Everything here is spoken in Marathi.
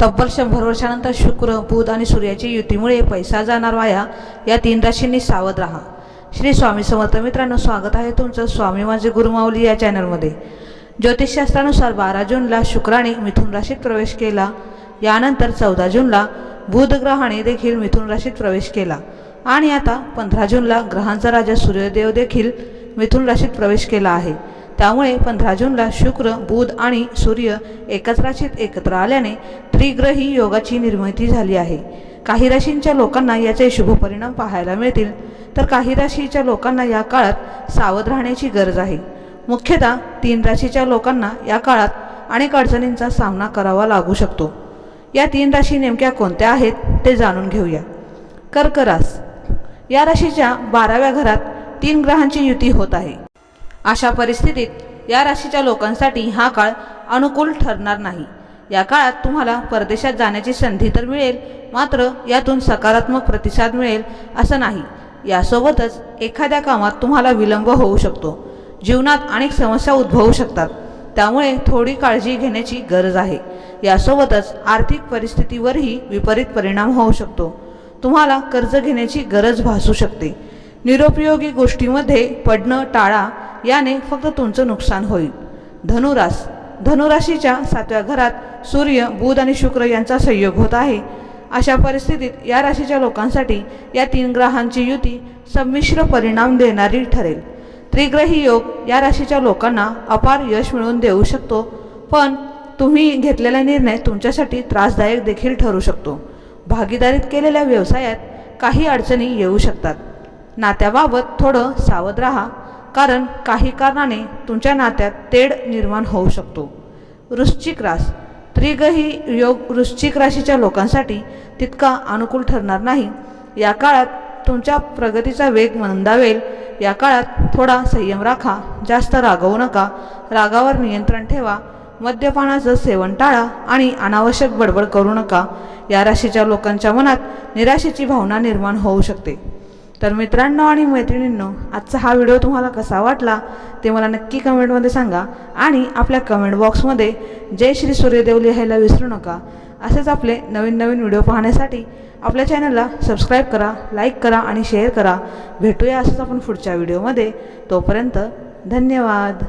तब्बल शंभर वर्षानंतर शुक्र बुध आणि सूर्याची युतीमुळे पैसा जाणार वाया या तीन राशींनी सावध राहा. श्री स्वामी समर्थ मित्रांनो स्वागत आहे तुमचं स्वामी माझे गुरुमाऊली या चॅनलमध्ये. ज्योतिषशास्त्रानुसार बारा जूनला शुक्राने मिथुन राशीत प्रवेश केला. यानंतर चौदा जूनला बुधग्रहाने देखील मिथुन राशीत प्रवेश केला. आणि आता पंधरा जूनला ग्रहांचा राजा सूर्यदेव देखील मिथुन राशीत प्रवेश केला आहे. त्यामुळे पंधरा जूनला शुक्र बुध आणि सूर्य एकाच राशीत एकत्र आल्याने त्रिग्रही योगाची निर्मिती झाली आहे. काही राशींच्या लोकांना याचे शुभ परिणाम पाहायला मिळतील. तर काही राशीच्या लोकांना या काळात सावध राहण्याची गरज आहे. मुख्यतः तीन राशीच्या लोकांना या काळात अनेक अडचणींचा सामना करावा लागू शकतो. या तीन राशी नेमक्या कोणत्या आहेत ते जाणून घेऊया. कर्करास या राशीच्या बाराव्या घरात तीन ग्रहांची युती होत आहे. अशा परिस्थितीत या राशीच्या लोकांसाठी हा काळ अनुकूल ठरणार नाही. या काळात तुम्हाला परदेशात जाण्याची संधी तर मिळेल मात्र यातून सकारात्मक प्रतिसाद मिळेल असं नाही. यासोबतच एखाद्या कामात तुम्हाला विलंब होऊ शकतो. जीवनात अनेक समस्या उद्भवू शकतात. त्यामुळे थोडी काळजी घेण्याची गरज आहे. यासोबतच आर्थिक परिस्थितीवरही विपरीत परिणाम होऊ शकतो. तुम्हाला कर्ज घेण्याची गरज भासू शकते. निरुपयोगी गोष्टीमध्ये पडणं टाळा याने फक्त तुमचं नुकसान होईल. धनुरास धनुराशीच्या सातव्या घरात सूर्य बुध आणि शुक्र यांचा संयोग होत आहे. अशा परिस्थितीत या राशीच्या लोकांसाठी या तीन ग्रहांची युती संमिश्र परिणाम देणारी ठरेल. त्रिग्रही योग या राशीच्या लोकांना अपार यश मिळवून देऊ शकतो पण तुम्ही घेतलेला निर्णय तुमच्यासाठी त्रासदायक देखील ठरू शकतो. भागीदारीत केलेल्या व्यवसायात काही अडचणी येऊ शकतात. नात्याबाबत थोडं सावध राहा. कारण काही कारणाने तुमच्या नात्यात तेढ निर्माण होऊ शकतो. वृश्चिक रास. त्रिगही योग वृश्चिक राशीच्या लोकांसाठी तितका अनुकूल ठरणार नाही. या काळात तुमच्या प्रगतीचा वेग मंदावेल या काळात थोडा संयम राखा. जास्त रागवू नका. रागावर नियंत्रण ठेवा. मद्यपानाचं सेवन टाळा आणि अनावश्यक बडबड करू नका. या राशीच्या लोकांच्या मनात निराशेची भावना निर्माण होऊ शकते. तर मित्रांनो आणि मैत्रिणींनो आजचा हा व्हिडिओ तुम्हाला कसा वाटला ते मला नक्की कमेंटमध्ये सांगा आणि आपल्या कमेंट बॉक्समध्ये जय श्री सूर्यदेव लिहायला विसरू नका. असेच आपले नवीन नवीन व्हिडिओ पाहण्यासाठी आपल्या चॅनलला सबस्क्राईब करा लाईक करा आणि शेअर करा. भेटूया असंच आपण पुढच्या व्हिडिओमध्ये. तोपर्यंत धन्यवाद.